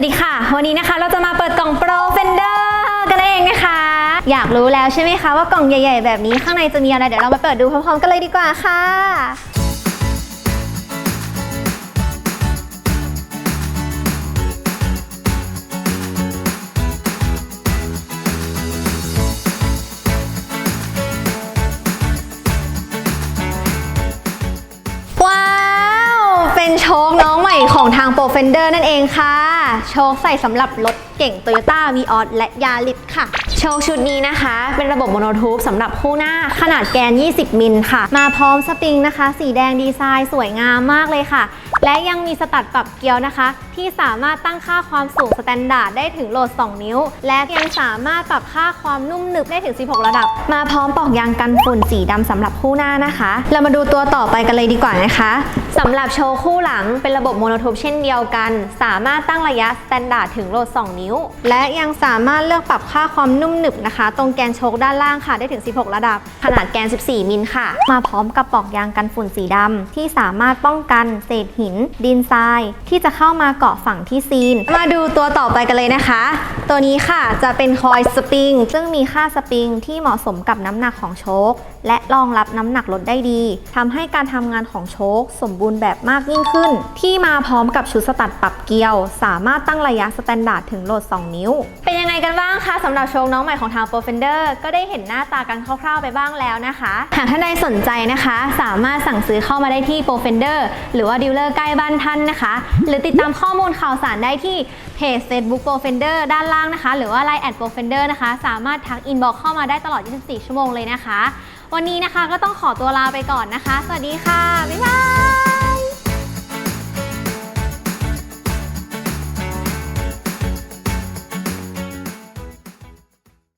วัสดีค่ะ วันนี้นะคะเราจะมาเปิดกล่อง Pro Fender กันเองนะคะ อยากรู้แล้วใช่ไหมคะว่ากล่องใหญ่ ๆ แบบนี้ข้างในจะมีอะไร เดี๋ยวเรามาเปิดดูพร้อมๆกันเลยดีกว่าค่ะว้าวเป็นโชคเน้องใหม่ ของทาง Pro Fender นั่นเองค่ะ โชคใส่สำหรับรถเก่ง Toyota v ีออและยาริสค่ะ โชคชุดนี้นะคะ เป็นระบบโมโนทูบสำหรับคู่หน้าขนาดแกน 20 มิลค่ะ มาพร้อมสปริงนะคะ สีแดงดีไซน์สวยงามมากเลยค่ะและยังมีสตัดปรับเกียวนะคะ ที่สามารถตั้งค่าความสูงสแตนดาร์ดได้ถึงโหลด 2 นิ้ว และยังสามารถปรับค่าความนุ่มหนึบได้ถึง 16 ระดับ มาพร้อมปอกยางกันฝุ่นสีดำสำหรับคู่หน้านะคะ เรามาดูตัวต่อไปกันเลยดีกว่านะคะสำหรับโชว์คู่หลังเป็นระบบโมโนทูบเช่นเดียวกัน สามารถตั้งระยะสแตนดาร์ดถึงโหลด 2 นิ้ว และยังสามารถเลือกปรับค่าความนุ่มหนึบนะคะ ตรงแกนโชคด้านล่างค่ะได้ถึง 16 ระดับ ขนาดแกน 14 มิลค่ะ มาพร้อมกับปอกยางกันฝุ่นสีดำที่สามารถป้องกันเศษหินดินทราย ที่จะเข้ามาเกาะฝั่งที่ซีน มาดูตัวต่อไปกันเลยนะคะ ตัวนี้ค่ะจะเป็นคอยสปริง ซึ่งมีค่าสปริงที่เหมาะสมกับน้ำหนักของโชคและรองรับน้ำหนักรถได้ดีทำให้การทำงานของโชคสมบูรณ์แบบมากยิ่งขึ้น ที่มาพร้อมกับชุดสตัดปรับเกลียว สามารถตั้งระยะสแตนดาร์ดถึงโหลด 2 นิ้ว เป็น กันบ้างคะสำหรับโชคน้องใหม่ของทาง Pro Fender ก็ได้เห็นหน้าตากันคร่าวๆไปบ้างแล้วนะคะ หากท่านใดสนใจนะคะ สามารถสั่งซื้อเข้ามาได้ที่ Pro Fender หรือว่าดีลเลอร์ใกล้บ้านท่านนะคะ หรือติดตามข้อมูลข่าวสารได้ที่เพจ Facebook Pro Fender ด้านล่างนะคะ หรือว่า Line แอด Pro Fender นะคะ สามารถทักอินบ็อกเข้ามาได้ตลอด 24 ชั่วโมงเลยนะคะ วันนี้นะคะก็ต้องขอตัวลาไปก่อนนะคะ สวัสดีค่ะบ๊ายบาย